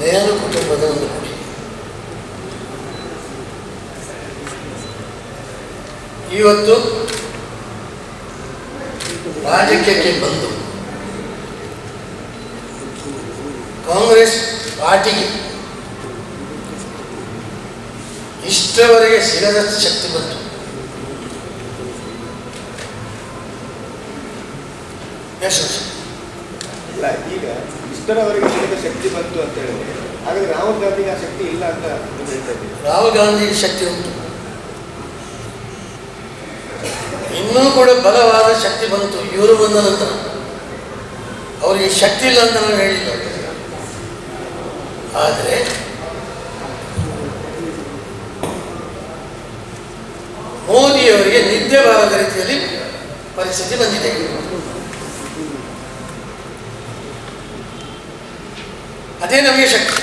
ನೆಹರು ಕುಟುಂಬದ ಒಂದು ಇವತ್ತು ರಾಜಕೀಯಕ್ಕೆ ಬಂದು ಕಾಂಗ್ರೆಸ್ ಪಾರ್ಟಿಗೆ ಇಷ್ಟವರೆಗೆ ಸಿಗದ ಶಕ್ತಿ ಬಂತು. ಎಷ್ಟು ಇಲ್ಲ, ಈಗ ಇಷ್ಟರವರೆಗೆ ನಿಮಗೆ ಶಕ್ತಿ ಬಂತು ಅಂತ ಹೇಳಿದ್ರೆ. ಹಾಗಾದ್ರೆ ರಾಹುಲ್ ಗಾಂಧಿಗೆ ಆ ಶಕ್ತಿ ಇಲ್ಲ ಅಂತ ಹೇಳ್ತಾ ರಾಹುಲ್ ಗಾಂಧಿ ಶಕ್ತಿ ಉಂಟು. ಇನ್ನೂ ಕೂಡ ಬಲವಾದ ಶಕ್ತಿ ಬಂತು ಇವರು ಬಂದ ನಂತರ. ಅವರಿಗೆ ಶಕ್ತಿ ಇಲ್ಲ ಅಂತ ನಾನು ಹೇಳಿಲ್ಲ. ಆದರೆ ಮೋದಿಯವರಿಗೆ ನಿದ್ದೆ ಬಾರದ ರೀತಿಯಲ್ಲಿ ಪರಿಸ್ಥಿತಿ ಬಂದಿದೆ. ಬೇಡ ನಮಗೆ ಶಕ್ತಿ.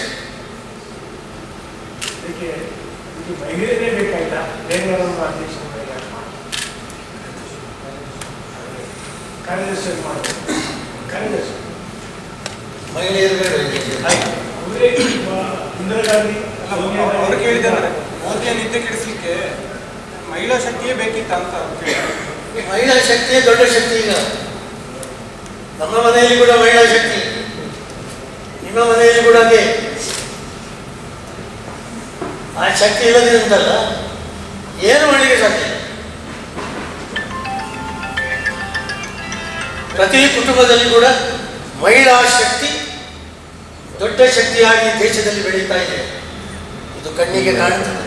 ಅವರೇ ಇಂದಿರಾ ಗಾಂಧಿ ಸೋನಿಯಾ ಗಾಂಧಿ. ಅವರು ಕೇಳಿದ್ದಾರೆ. ಮೋದಿಯ ನಿದ್ದೆ ಕೆಡಿಸ್ಲಿಕ್ಕೆ ಮಹಿಳಾ ಶಕ್ತಿಯೇ ಬೇಕಿತ್ತ ಅಂತ. ಮಹಿಳಾ ಶಕ್ತಿಯೇ ದೊಡ್ಡ ಶಕ್ತಿ ಈಗ. ನಮ್ಮ ಮನೆಯಲ್ಲಿ ಕೂಡ ಮಹಿಳಾ ಶಕ್ತಿ. ನಿಮ್ಮ ಮನೆಯಲ್ಲಿ ಕೂಡ ಅದೇ ಆ ಶಕ್ತಿ ಇಲ್ಲದೆ ಅಂತಲ್ಲ, ಏನು ಮಾಡಲಿಕ್ಕೆ ಸಾಧ್ಯ? ಪ್ರತಿ ಕುಟುಂಬದಲ್ಲಿ ಕೂಡ ಮಹಿಳಾ ಶಕ್ತಿ, ದೊಡ್ಡ ಶಕ್ತಿಯಾಗಿ ದೇಶದಲ್ಲಿ ಬೆಳೀತಾ ಇದೆ. ಇದು ಕಣ್ಣಿಗೆ ಕಾಣುತ್ತದೆ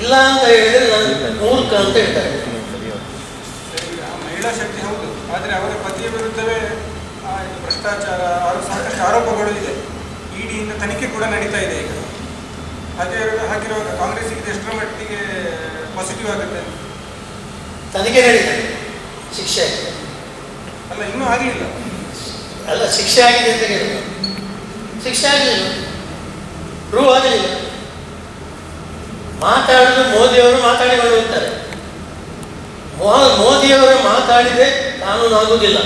ಇಲ್ಲ ಅಂತ ಹೇಳಿದ್ರೆ ನಾನು ಮೂರ್ಖ ಅಂತ ಹೇಳ್ತಾರೆ ಮಹಿಳಾ ಶಕ್ತಿ ಹೌದು. ಆದರೆ ಅವರ ಪತಿಯ ವಿರುದ್ಧವೇ ಭ್ರಷ್ಟಾಚಾರ ಸಾಕಷ್ಟು ಆರೋಪಗಳು ಇದೆ. ಇಡಿಯಿಂದ ತನಿಖೆ ಕೂಡ ನಡೀತಾ ಇದೆ ಈಗ. ಹಾಗೆ ಹಾಗಿರುವಾಗ ಕಾಂಗ್ರೆಸ್ಸಿಗೆ ಎಷ್ಟರ ಮಟ್ಟಿಗೆ ಪಾಸಿಟಿವ್ ಆಗುತ್ತೆ? ತನಿಖೆ ನಡೀತದೆ ಶಿಕ್ಷೆ. ಅಲ್ಲ ಇನ್ನೂ ಆಗಲಿಲ್ಲ ಅಲ್ಲ ಶಿಕ್ಷೆ ಆಗಿದೆ ಅಂತ ಹೇಳಿದ್ರು ಶಿಕ್ಷೆ ಆಗಲಿಲ್ಲ ಪ್ರೂವ್ ಆಗಲಿಲ್ಲ. ಮಾತಾಡಲು ಮೋದಿಯವರು ಮಾತಾಡಿಕೊಂಡು ಹೋಗ್ತಾರೆ. ಮೋ- ಮೋದಿಯವರು ಮಾತಾಡಿದ್ರೆ ಕಾನೂನು ಆಗುವುದಿಲ್ಲ.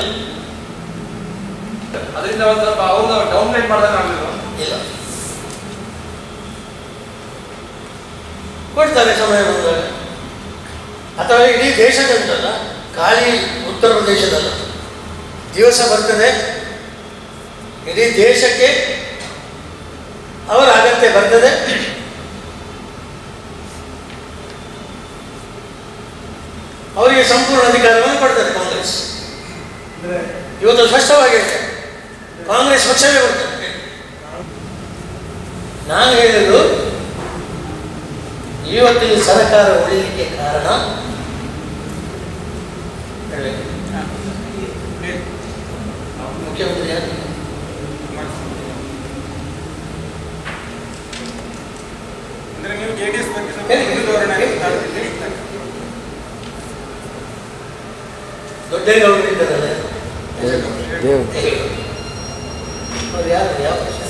ಅದರಿಂದ ಒಂದು ಸ್ವಲ್ಪ ಅವ್ರನ್ನ ಡೌನ್ಲೈಟ್ ಮಾಡಿದಾಗ ಆಗಲಿಲ್ಲ ಇಲ್ಲ. ಕೊಡ್ತಾರೆ ಸಮಯ ಬಂದಾಗ ಅಥವಾ ಇಡೀ ದೇಶದಂತಲ್ಲ ಖಾಲಿ ಉತ್ತರ ಪ್ರದೇಶದಲ್ಲ. ದಿವಸ ಬರ್ತದೆ. ಇಡೀ ದೇಶಕ್ಕೆ ಅವರ ಅಗತ್ಯ ಬರ್ತದೆ. ಅವರಿಗೆ ಸಂಪೂರ್ಣ ಅಧಿಕಾರವನ್ನು ಕೊಡ್ತದೆ ಕಾಂಗ್ರೆಸ್. ಇವತ್ತು ಸ್ಪಷ್ಟವಾಗಿ ಹೇಳ್ತೇನೆ ಕಾಂಗ್ರೆಸ್ ಪಕ್ಷವೇ ಬರ್ತದೆ ನಾನು ಹೇಳಿದ್ದು ಇವತ್ತಿನ ಸರ್ಕಾರ ಉಳಿಲಿಕ್ಕೆ ಕಾರಣ. ಮುಖ್ಯಮಂತ್ರಿ ಯಾರು? ಅಂದ್ರೆ ನೀವು ಜೆ ಡಿ ಎಸ್ ಬಗ್ಗೆ ಸ್ವಲ್ಪ ಹೇಳಿ. ಹಿಂದೂ ಧೋರಣೆ ತಾಳ್ತಿದ್ದೀರಿ. ದೊಡ್ಡೇಗೌಡರು ಇದ್ದಾರಲ್ಲ ಅವ್ರು ಯಾರು ಯಾವ ಪಕ್ಷ?